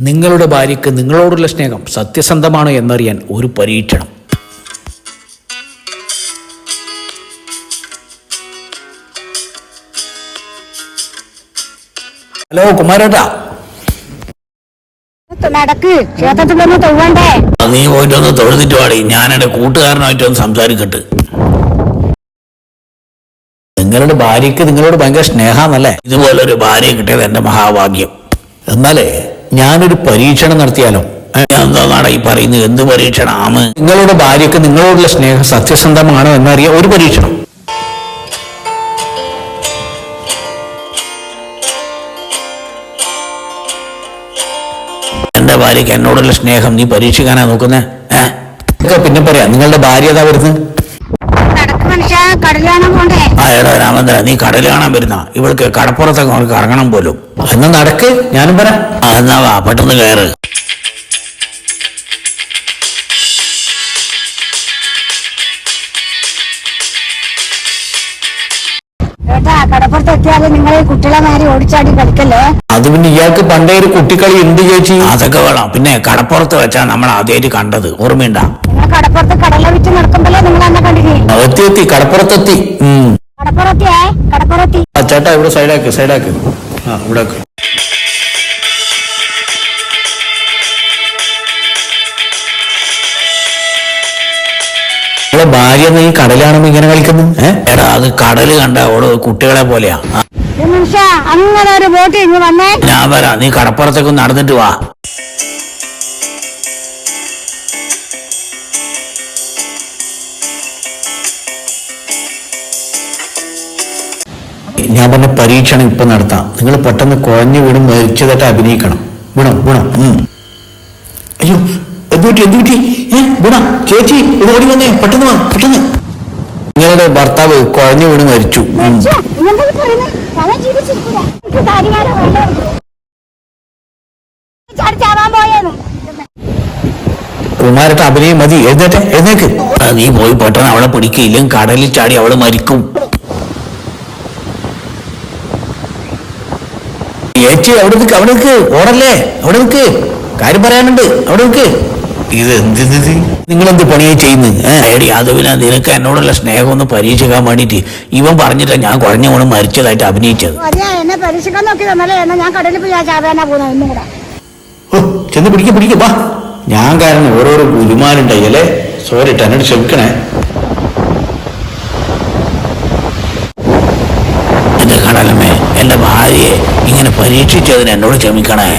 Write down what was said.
നിങ്ങളുടെ ഭാര്യയ്ക്ക് നിങ്ങളോടുള്ള സ്നേഹം സത്യസന്ധമാണ് എന്നറിയാൻ ഒരു പരീക്ഷണം. ഹലോ കുമാരേട്ടാ. നീ പോയിട്ടൊന്ന് തൊഴുതിട്ട് പാടി ഞാൻ എന്റെ കൂട്ടുകാരനായിട്ടൊന്ന് സംസാരിക്കട്ട്. നിങ്ങളുടെ ഭാര്യയ്ക്ക് നിങ്ങളോട് ഭയങ്കര സ്നേഹാന്നല്ലേ? ഇതുപോലൊരു ഭാര്യയെ കിട്ടിയത് എന്റെ മഹാഭാഗ്യം. എന്നാലേ ഞാനൊരു പരീക്ഷണം നടത്തിയാലോ? എന്താണ് ഈ പറയുന്നത്? എന്ത് പരീക്ഷണമാണ് നിങ്ങളുടെ ഭാര്യക്ക് നിങ്ങളോടുള്ള സ്നേഹം സത്യസന്ധമാണോ എന്നറിയാൻ ഒരു പരീക്ഷണം. എന്റെ ഭാര്യക്ക് എന്നോടുള്ള സ്നേഹം നീ പരീക്ഷിക്കാനാ നോക്കുന്നേ? പിന്നെ പറയാം. നിങ്ങളുടെ ഭാര്യ ഏതാ വരുന്നത് നടക്ക് മനുഷ്യ കടലാണ് പോണ്ടേ ആ രാമേന്ദ്ര നീ കടൽ കാണാൻ വരുന്ന? ഇവൾക്ക് കടപ്പുറത്തൊക്കെ അവൾക്ക് ഇറങ്ങണം പോലും. എന്നാ നടക്ക്? ഞാനും പറ എന്നാവാ എന്നാ വാ പെട്ടെന്ന് കയറ്. നിങ്ങൾ കുട്ടികളെ മാതിരി ഓടിച്ചാടി കളിക്കല്ലേ? അത് പിന്നെ ഇയാൾക്ക് പണ്ടേ ഒരു കുട്ടിക്കളി ഉണ്ട് ചേച്ചി. അതൊക്കെ വേണം. പിന്നെ കടപ്പുറത്ത് വെച്ചാ നമ്മൾ ആദ്യമായിട്ട് കണ്ടത്. ഓർമ്മയുണ്ടാ? നിങ്ങൾ കടപ്പുറത്ത് കടല വിറ്റ് നടക്കുമ്പോഴേ നിങ്ങൾ എന്നെ കണ്ടില്ലേ? എത്തി എത്തി കടപ്പുറത്തെത്തി. ഉം. ചേട്ടാ ഇവിടെ സൈഡാക്ക് സൈഡാക്ക്. ആ ഇവിടെ ഭാര്യ നീ കടലാണെന്ന് ഇങ്ങനെ കളിക്കുന്നു? ഏഹ് എടാ അത് കടൽ കണ്ട അവൾ കുട്ടികളെ പോലെയാ. ഈ മനുഷ്യ അങ്ങനെ ഒരു ബോട്ട് ഇങ്ങ് വന്നേ. ഞാൻ വരാം. നീ കടപ്പുറത്തേക്ക് നടന്നിട്ട് വാ. ഞാൻ പറഞ്ഞ പരീക്ഷണം ഇപ്പൊ നടത്താം. നിങ്ങൾ പെട്ടെന്ന് കുഴഞ്ഞു വീടും മരിച്ചതായിട്ട് അഭിനയിക്കണം. വീണം? വീണം? അയ്യോ എന്തുപറ്റി എന്തുപറ്റി ഏ വീണ? ചേച്ചി ഇത് ഓടി വന്നേ. പെട്ടെന്ന് വാ പെട്ടെന്ന്. നിങ്ങളുടെ ഭർത്താവ് കുഴഞ്ഞു വീണ് മരിച്ചു. കുമാരട്ട് അഭിനയം മതി. എഴുന്നേറ്റ് എഴുന്നേക്ക് ആ, നീ പോയി പെട്ടെന്ന് അവളെ പിടിക്കില്ലെങ്കിൽ കടലിൽ ചാടി അവൾ മരിക്കും. ഏച്ചി അവിടെ നിൽക്ക് അവിടെ നിൽക്ക് ഓടല്ലേ? അവിടെ നിൽക്ക് കാര്യം പറയാനുണ്ട് അവിടെ നിൽക്ക് ഇത്? എന്ത് നിങ്ങൾ എന്ത് പണിയെ ചെയ്യുന്നത് ഏടി അത് പിന്നെ നിനക്ക് എന്നോടുള്ള സ്നേഹം ഒന്ന് പരീക്ഷിക്കാൻ വേണ്ടിയിട്ട് ഇവൻ പറഞ്ഞിട്ട് ഞാൻ കുഴഞ്ഞ കൊണ്ട് മരിച്ചതായിട്ട് അഭിനയിച്ചത്. അതെ എന്നെ പരീക്ഷിക്കാൻ നോക്കി തന്നല്ലേ എന്നാ ഞാൻ കടലിൽ പോയി ചാവാനാ ചെന്ന് പിടിക്ക പിടിക്ക. വാ. ഞാൻ കാരണം ഓരോരോ ഗുരുമാരുണ്ടായി അല്ലേ? സോറി എന്നോട് ക്ഷമിക്കണേ. എന്റെ ഭാര്യയെ ഇങ്ങനെ പരീക്ഷിച്ചതിന് എന്നോട് ക്ഷമിക്കണേ.